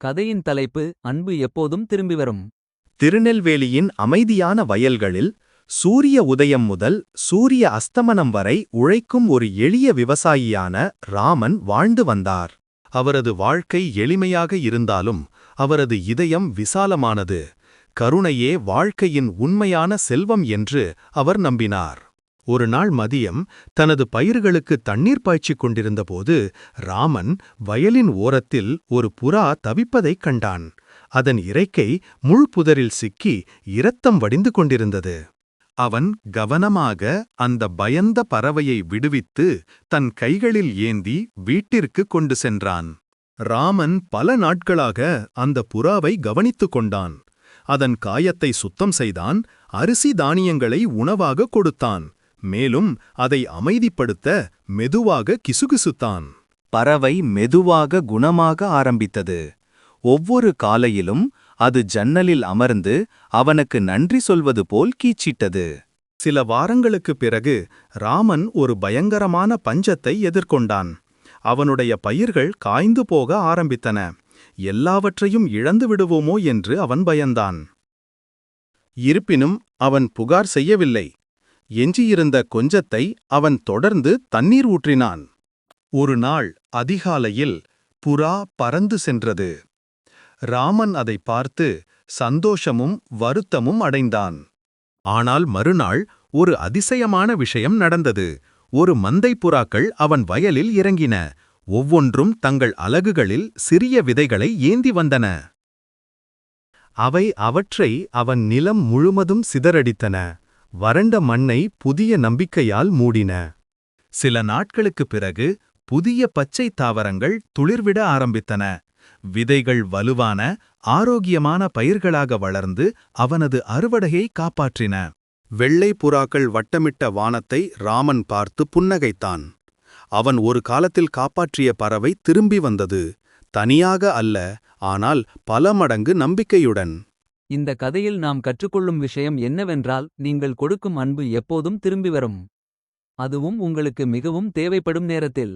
கதையின் தலைப்பு அன்பு எப்போதும் திரும்பி வரும். திருநெல்வேலியின் அமைதியான வயல்களில் சூரிய உதயம் முதல் சூரிய அஸ்தமனம் வரை உழைக்கும் ஒரு எளிய விவசாயியான ராமன் வாழ்ந்து வந்தார். அவரது வாழ்க்கை எளிமையாக இருந்தாலும் அவரது இதயம் விசாலமானது. கருணையே வாழ்க்கையின் உண்மையான செல்வம் என்று அவர் நம்பினார். ஒரு நாள் மதியம் தனது பயிர்களுக்கு தண்ணீர் பாய்ச்சிக் கொண்டிருந்தபோது ராமன் வயலின் ஓரத்தில் ஒரு புறா தவிப்பதைக் கண்டான். அதன் இரைக்கை முள்புதரில் சிக்கி இரத்தம் வடிந்து கொண்டிருந்தது. அவன் கவனமாக அந்த பயந்த பறவையை விடுவித்து தன் கைகளில் ஏந்தி வீட்டிற்கு கொண்டு சென்றான். ராமன் பல நாட்களாக அந்த புறாவை கவனித்துக் கொண்டான். அதன் காயத்தை சுத்தம் செய்தான் அரிசி தானியங்களை உணவாக கொடுத்தான். மேலும் அதை அமைதிப்படுத்த மெதுவாக கிசுகிசுத்தான். பறவை மெதுவாக குணமாக ஆரம்பித்தது. ஒவ்வொரு காலையிலும் அது ஜன்னலில் அமர்ந்து அவனுக்கு நன்றி சொல்வது போல் கீச்சிட்டது. சில வாரங்களுக்குப் பிறகு ராமன் ஒரு பயங்கரமான பஞ்சத்தை எதிர்கொண்டான். அவனுடைய பயிர்கள் காய்ந்து போக ஆரம்பித்தன. எல்லாவற்றையும் இழந்து விடுவோமோ என்று அவன் பயந்தான். இருப்பினும் அவன் புகார் செய்யவில்லை. எஞ்சியிருந்த கொஞ்சத்தை அவன் தொடர்ந்து தண்ணீர் ஊற்றினான். ஒரு நாள் அதிகாலையில் புறா பறந்து சென்றது. ராமன் அதை பார்த்து சந்தோஷமும் வருத்தமும் அடைந்தான். ஆனால் மறுநாள் ஒரு அதிசயமான விஷயம் நடந்தது. ஒரு மந்தை புறாக்கள் அவன் வயலில் இறங்கின. ஒவ்வொன்றும் தங்கள் அலகுகளில் சிறிய விதைகளை ஏந்தி வந்தன. அவை அவற்றை அவன் நிலம் முழுவதும் சிதறடித்தன. வறண்ட மண்ணை புதிய நம்பிக்கையால் மூடின. சில நாட்களுக்குப் பிறகு புதிய பச்சை தாவரங்கள் துளிர்விட ஆரம்பித்தன. விதைகள் வலுவான ஆரோக்கியமான பயிர்களாக வளர்ந்து அவனது அறுவடையை காப்பாற்றின. வெள்ளை புறாக்கள் வட்டமிட்ட வானத்தை ராமன் பார்த்து புன்னகைத்தான். அவன் ஒரு காலத்தில் காப்பாற்றிய பறவை திரும்பி வந்தது. தனியாக அல்ல ஆனால் பல மடங்கு நம்பிக்கையுடன். இந்த கதையில் நாம் கற்றுக்கொள்ளும் விஷயம் என்னவென்றால் நீங்கள் கொடுக்கும் அன்பு எப்போதும் திரும்பி வரும். அதுவும் உங்களுக்கு மிகவும் தேவைப்படும் நேரத்தில்.